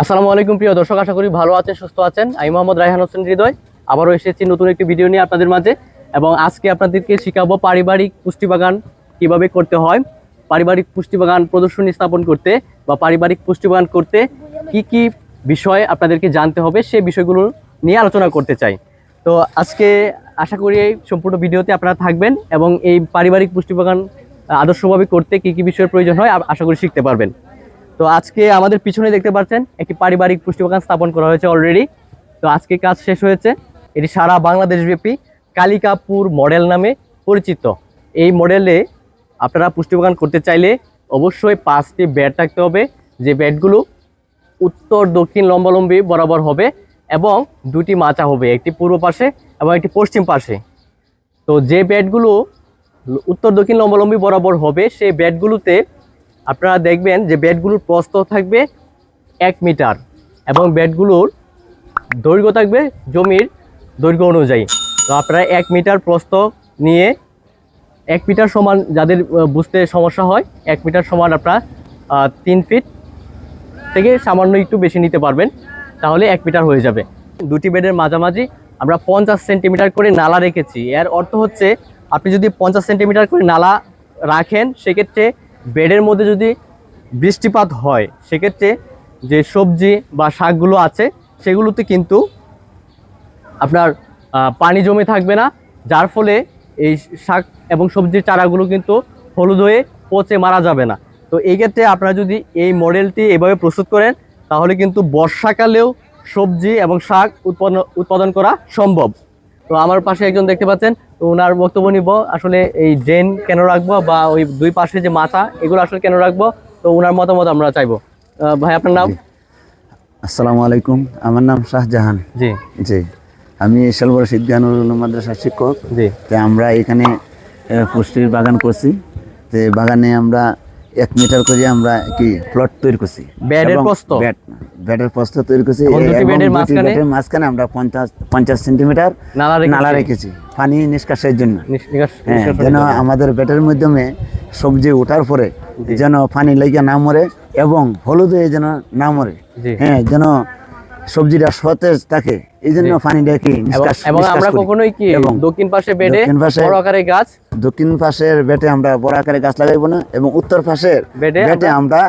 আসসালামু আলাইকুম প্রিয় দর্শক, আশা করি ভালো আছেন, সুস্থ আছেন। আমি মোহাম্মদ রায়হান হোসেন হৃদয়। আবারও এসেছি নতুন একটি ভিডিও নিয়ে আপনাদের মাঝে এবং আজকে আপনাদেরকে শেখাবো পারিবারিক পুষ্টি বাগান কীভাবে করতে হয়, পারিবারিক পুষ্টি বাগান প্রদর্শনী স্থাপন করতে বা পারিবারিক পুষ্টি বাগান করতে কি কি বিষয় আপনাদেরকে জানতে হবে, সেই বিষয়গুলো নিয়ে আলোচনা করতে চাই। তো আজকে আশা করি এই সম্পূর্ণ ভিডিওতে আপনারা থাকবেন এবং এই পারিবারিক পুষ্টি বাগান আদর্শভাবে করতে কি কি বিষয়ের প্রয়োজন হয় আশা করি শিখতে পারবেন। তো আজকে আমাদের পিছনে দেখতে পাচ্ছেন একটি পারিবারিক পুষ্টি বাগান স্থাপন করা হয়েছে অলরেডি তো আজকে কাজ শেষ হয়েছে। এটি সারা বাংলাদেশ ব্যাপী কালিকাপুর মডেল নামে পরিচিত। এই মডেলে আপনারা পুষ্টি বাগান করতে চাইলে অবশ্যই পাঁচটি ব্যাট থাকতে হবে। যে ব্যাটগুলো উত্তর, দক্ষিণ, লম্বালম্বী বরাবর হবে এবং দুটি মাচা হবে, একটি পূর্ব পাশে এবং একটি পশ্চিম পাশে। তো যে ব্যাটগুলো উত্তর, দক্ষিণ, লম্বালম্বী বরাবর হবে, সেই বেডগুলোতে আপনারা দেখবেন যে বেডগুলোর প্রস্ত থাকবে এক মিটার এবং বেডগুলোর দৈর্ঘ্য থাকবে জমির দৈর্ঘ্য অনুযায়ী। তো আপনারা এক মিটার প্রস্ত নিয়ে এক মিটার সমান যাদের বুঝতে সমস্যা হয়, এক মিটার সমান আপনারা তিন ফিট থেকে সামান্য একটু বেশি নিতে পারবেন, তাহলে এক মিটার হয়ে যাবে। দুটি বেডের মাঝামাঝি আমরা পঞ্চাশ সেন্টিমিটার করে নালা রেখেছি। এর অর্থ হচ্ছে, আপনি যদি পঞ্চাশ সেন্টিমিটার করে নালা রাখেন, সেক্ষেত্রে বেডের মধ্যে যদি বৃষ্টিপাত হয়, সেক্ষেত্রে যে সবজি বা শাকগুলো আছে, সেগুলোতে কিন্তু আপনার পানি জমে থাকবে না। যার ফলে এই শাক এবং সবজির চারাগুলো কিন্তু হলুদ হয়ে পচে মারা যাবে না। তো এই ক্ষেত্রে আপনারা যদি এই মডেলটি এভাবে প্রস্তুত করেন, তাহলে কিন্তু বর্ষাকালেও সবজি এবং শাক উৎপন্ন, উৎপাদন করা সম্ভব। তো আমার পাশে একজন দেখতে পাচ্ছেন তো ওনার বক্তব্য নিব। আসলে এই ড্রেন কেন রাখব বা ওই দুই পাশে যে মাথা এগুলো আসলে কেন রাখব? তো ওনার মতামত আমরা চাইব। ভাই আপনার নাম? আসসালামু আলাইকুম। আমার নাম শাহজাহান। জি। জি। আমি শালবর সিদ্ধানুর মাদ্রাসার শিক্ষক। জি। আমরা এখানে পুষ্টির বাগান করছি। তো বাগানে আমরা এক মিটার করে আমরা কি প্লট তৈরি করছি। প্রস্থ? প্রস্থ তৈরি করছি। মাঝখানে? আমরা পঞ্চাশ পঞ্চাশ সেন্টিমিটার নালা রেখেছি। পানি নিষ্কাশের জন্য। হ্যাঁ যেন আমাদের বেটের মাধ্যমে সবজি ওঠার পরে যেন পানি লেগে না মরে এবং হলুদ হয়ে যেন না মরে। হ্যাঁ যেন সবজিটা সতেজ থাকে এই জন্য। পানিটা কি এবং আমরা কখনোই কি দক্ষিণ পাশে বেডে বড় আকারে গাছ দক্ষিণ পাশের বেটে আমরা বড় আকারে গাছ লাগাইবো না এবং উত্তর পাশের বেটে আমরা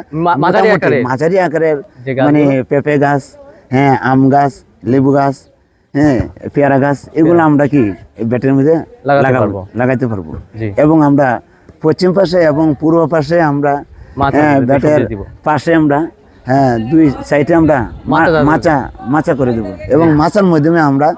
মাঝারি আকারের মানে পেঁপে গাছ হ্যাঁ আম গাছ লেবু গাছ হ্যাঁ পেয়ারা গাছ এগুলো আমরা কি বেটের মধ্যে লাগাবো লাগাইতে পারব। এবং আমরা পশ্চিম পাশে এবং পূর্ব পাশে আমরা হ্যাঁ, বেটের পাশে আমরা হ্যাঁ দুই সাইডে আমরা মাচা মাচা মাচা করে দেবো। এবং মাচার মাধ্যমে আমরা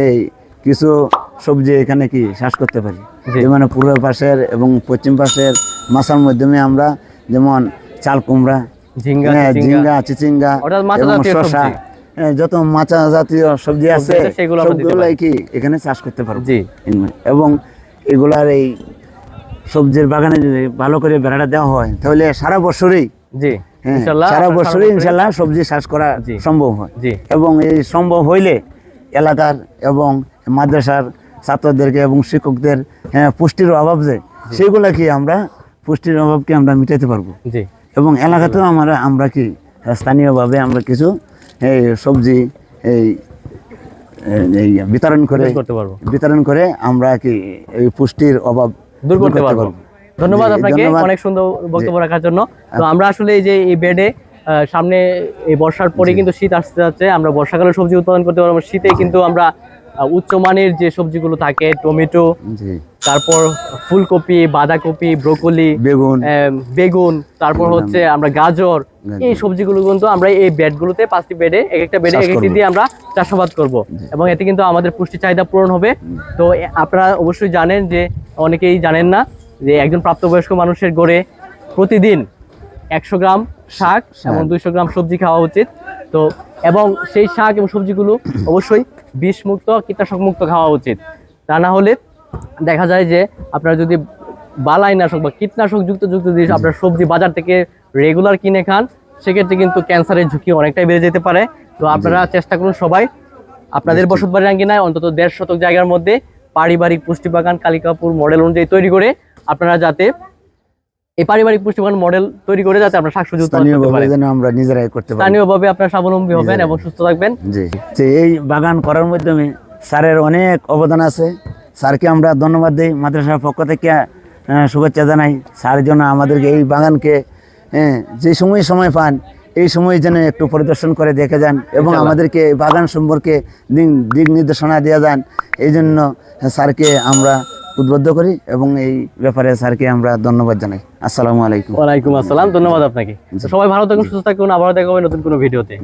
এই কিছু সবজি এখানে কি চাষ করতে পারি। যেমন পূর্ব পাশের এবং পশ্চিম পাশের মাচার মাধ্যমে আমরা যেমন চাল কুমড়া ঝিঙ্গা হ্যাঁ, চিচিঙ্গা। এবং সবজি। হ্যাঁ, যত মাচা জাতীয় সবজি আছে সবগুলাই কি এখানে চাষ করতে পারব? এবং এগুলার এই সবজির বাগানে যদি ভালো করে বেড়াটা দেওয়া হয় তাহলে সারা বছরই হ্যাঁ, সারা বছরই ইনশাল্লাহ সবজি চাষ করা সম্ভব হয়। এবং এই সম্ভব হইলে এলাকার এবং মাদ্রাসার ছাত্রদেরকে এবং শিক্ষকদের হ্যাঁ, পুষ্টির অভাব যে সেগুলা কি আমরা পুষ্টির অভাবকে আমরা মিটাতে পারব। এবং এলাকাতেও আমরা আমরা কি স্থানীয়ভাবে আমরা কিছু এই সবজি এই এই বিতরণ করে করতে পারব। বিতরণ করে আমরা কি এই পুষ্টির অভাব দূর করতে পারব। ধন্যবাদ আপনাকে অনেক সুন্দর বক্তব্য রাখার জন্য। তো আমরা আসলে এই যে এই বেডে সামনে এই বর্ষার পরে কিন্তু শীত আসতে যাচ্ছে আমরা বর্ষাকালে সবজি উৎপাদন করতে পারব শীতে কিন্তু আমরা উচ্চমানের যে সবজিগুলো থাকে টমেটো তারপর ফুলকপি বাঁধাকপি ব্রোকলি বেগুন। বেগুন তারপর হচ্ছে আমরা গাজর। এই সবজিগুলো কিন্তু আমরা এই বেডগুলোতে পাঁচটি বেডে এক একটা বেডে এক একটি দিয়ে আমরা চাষাবাদ করব। এবং এতে কিন্তু আমাদের পুষ্টি চাহিদা পূরণ হবে। তো আপনারা অবশ্যই জানেন যে অনেকেই জানেন না যে একজন প্রাপ্তবয়স্ক মানুষের গড়ে প্রতিদিন একশো গ্রাম শাক। এবং দুইশো গ্রাম সবজি খাওয়া উচিত। তো এবং সেই শাক এবং সবজিগুলো অবশ্যই বিষ মুক্ত কীটনাশক মুক্ত খাওয়া উচিত। তা না হলে দেখা যায় যে আপনারা যদি বালাইনাশক বা কীটনাশক যুক্ত যুক্ত যদি আপনার সবজি বাজার থেকে রেগুলার কিনে খান সেক্ষেত্রে কিন্তু ক্যান্সারের ঝুঁকি অনেকটাই বেড়ে যেতে পারে। তো আপনারা চেষ্টা করুন সবাই আপনাদের বসত বাড়ির আঙ্গিনায় অন্তত দেড় শতক জায়গার মধ্যে পারিবারিক পুষ্টি বাগান কালিকাপুর মডেল অনুযায়ী তৈরি করে আপনারা যাতে এই পারিবারিক পুষ্টি বাগান মডেল তৈরি করে যাতে আপনার শাকসবজি উৎপাদন করতে পারেন। যেন আমরা নিজেরাই করতে পারি। স্থানীয়ভাবে আপনার স্বাবলম্বী হবেন এবং সুস্থ থাকবেন। জি। যে এই বাগান করার মাধ্যমে স্যারের অনেক অবদান আছে। স্যারকে আমরা ধন্যবাদ দিই। মাদ্রাসার পক্ষ থেকে শুভেচ্ছা জানাই। স্যার জন্য আমাদেরকে এই বাগানকে হ্যাঁ, যে সময় সময় পান এই সময় যেন একটু পরিদর্শন করে দেখে যান এবং আমাদেরকে এই বাগান সম্পর্কে দিক দিক নির্দেশনা দিয়ে যান। এই জন্য স্যারকে আমরা উদ্বুদ্ধ করি এবং এই ব্যাপারে স্যারকে আমরা ধন্যবাদ জানাই। আসসালামু আলাইকুম। ওয়ালাইকুম আসসালাম ধন্যবাদ আপনাকে। সবাই ভালো থাকুন সুস্থ থাকুন আবার দেখা হবে নতুন কোনো ভিডিওতে।